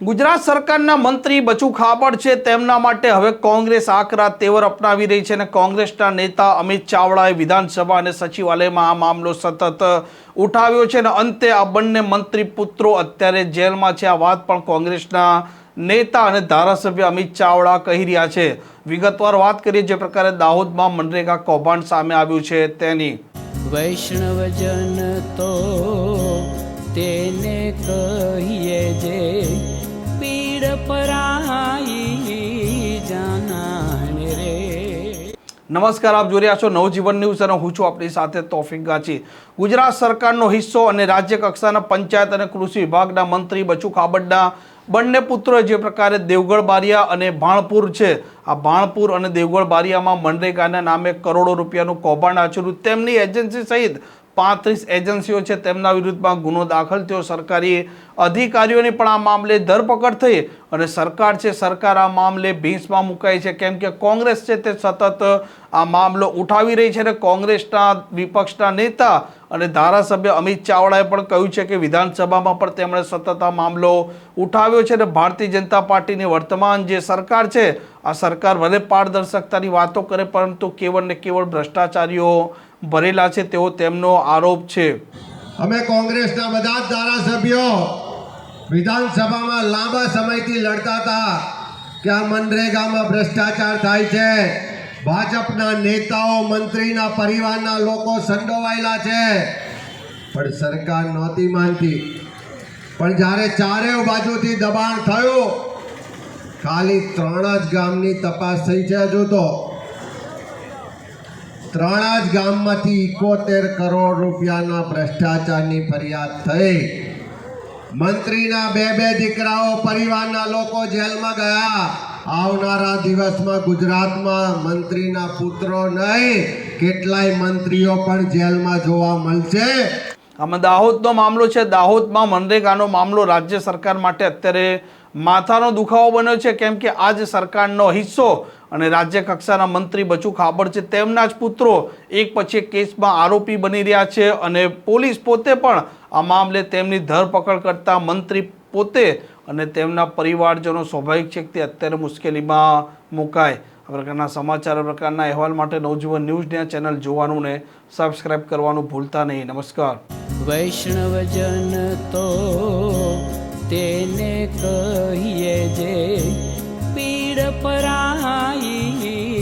ગુજરાત સરકારના મંત્રી બચુ ખાબડ છે. તેમના માટે હવે કોંગ્રેસ આકરા તેવર અપનાવી રહી છે અને કોંગ્રેસના નેતા અમિત ચાવડાએ વિધાનસભા અને સચિવાલયમાં આ મામલો સતત ઉઠાવ્યો છે અને અંતે આ બંને મંત્રી પુત્રો અત્યારે જેલમાં છે. આ વાત પણ કોંગ્રેસના નેતા અને ધારાસભ્ય અમિત ચાવડા કહી રહ્યા છે. વિગતવાર વાત કરીએ જે પ્રકારે દાહોદમાં મનરેગા કૌભાંડ સામે આવ્યું છે તેની. વૈષ્ણવજન તો તેને કહીએ નમસ્કાર, આપ જોઈ રહ્યા છો નવજીવન ન્યૂઝ અને હું છું આપણી સાથે તોફિક ગાચી. ગુજરાત સરકારનો હિસ્સો અને રાજ્ય કક્ષાના પંચાયત અને કૃષિ વિભાગના મંત્રી બચુ ખાબડના બંને પુત્રો જે પ્રકારે દેવગઢ બારિયા અને ભાણપુર છે, આ ભાણપુર અને દેવગઢ બારિયામાં મનરેગાના નામે કરોડો રૂપિયાનું કૌભાંડ આચર્યું. તેમની એજન્સી સહિત પાંત્રીસ એજન્સીઓ છે તેમના વિરુદ્ધમાં ગુનો દાખલ થયો. સરકારી અધિકારીઓની પણ આ મામલે ધરપકડ થઈ અને સરકાર છે, સરકાર આ મામલે ભીંસમાં મુકાઈ છે. કેમ કે કોંગ્રેસ છે તે સતત આ મામલો ઉઠાવી રહી છે અને કોંગ્રેસના વિપક્ષના નેતા અને ધારાસભ્ય અમિત ચાવડાએ પણ કહ્યું છે કે વિધાનસભામાં પણ તેમણે સતત આ મામલો ઉઠાવ્યો છે અને ભારતીય જનતા પાર્ટીની વર્તમાન જે સરકાર છે, આ સરકાર ભલે પારદર્શકતાની વાતો કરે, પરંતુ કેવળ ને કેવળ ભ્રષ્ટાચારીઓ ભરેલા છે તેવો તેમનો આરોપ છે. અમે કોંગ્રેસના બધા જ ધારાસભ્યો વિધાનસભામાં લાંબા સમયથી લડતા હતા કે આ મનરેગામાં ભ્રષ્ટાચાર થાય છે. ભાજપના નેતાઓ, મંત્રીના પરિવારના લોકો સંડોવાયેલા છે. પણ સરકાર નહોતી માનતી. પણ જ્યારે ચારે બાજુથી દબાણ થયું, ખાલી ત્રણ જ ગામની તપાસ થઈ છે હજુ તો. ત્રણ જ ગામમાંથી ઇકોતેર કરોડ રૂપિયાના ભ્રષ્ટાચારની ફરિયાદ થઈ. મંત્રીના બે બે દીકરાઓ પરિવારના લોકો જેલમાં ગયા. આવનારા દિવસમાં ગુજરાતમાં મંત્રીના પુત્રો નહીં, કેટલાય મંત્રીઓ પણ જેલમાં જોવા મળશે. આમાં દાહોદનો મામલો છે. દાહોદમાં મનરેગાનો મામલો રાજ્ય સરકાર માટે અત્યારે માથાનો દુખાવો બન્યો છે. કેમ કે આ જ સરકારનો હિસ્સો અને રાજ્ય કક્ષાના મંત્રી બચુ ખાબડ છે. તેમના જ પુત્રો એક પછી એક કેસમાં આરોપી બની રહ્યા છે અને પોલીસ પોતે પણ આ મામલે તેમની ધરપકડ કરતા મંત્રી પોતે અને તેમના પરિવારજનો સ્વાભાવિક છે તે અત્યારે મુશ્કેલીમાં મુકાય. આ પ્રકારના સમાચાર પ્રકારના અહેવાલ માટે નવજીવન ન્યૂઝની આ ચેનલ જોવાનું ને સબસ્ક્રાઇબ કરવાનું ભૂલતા નહીં. નમસ્કાર. વૈષ્ણવજન તો તેને જે પીડ પરાઈ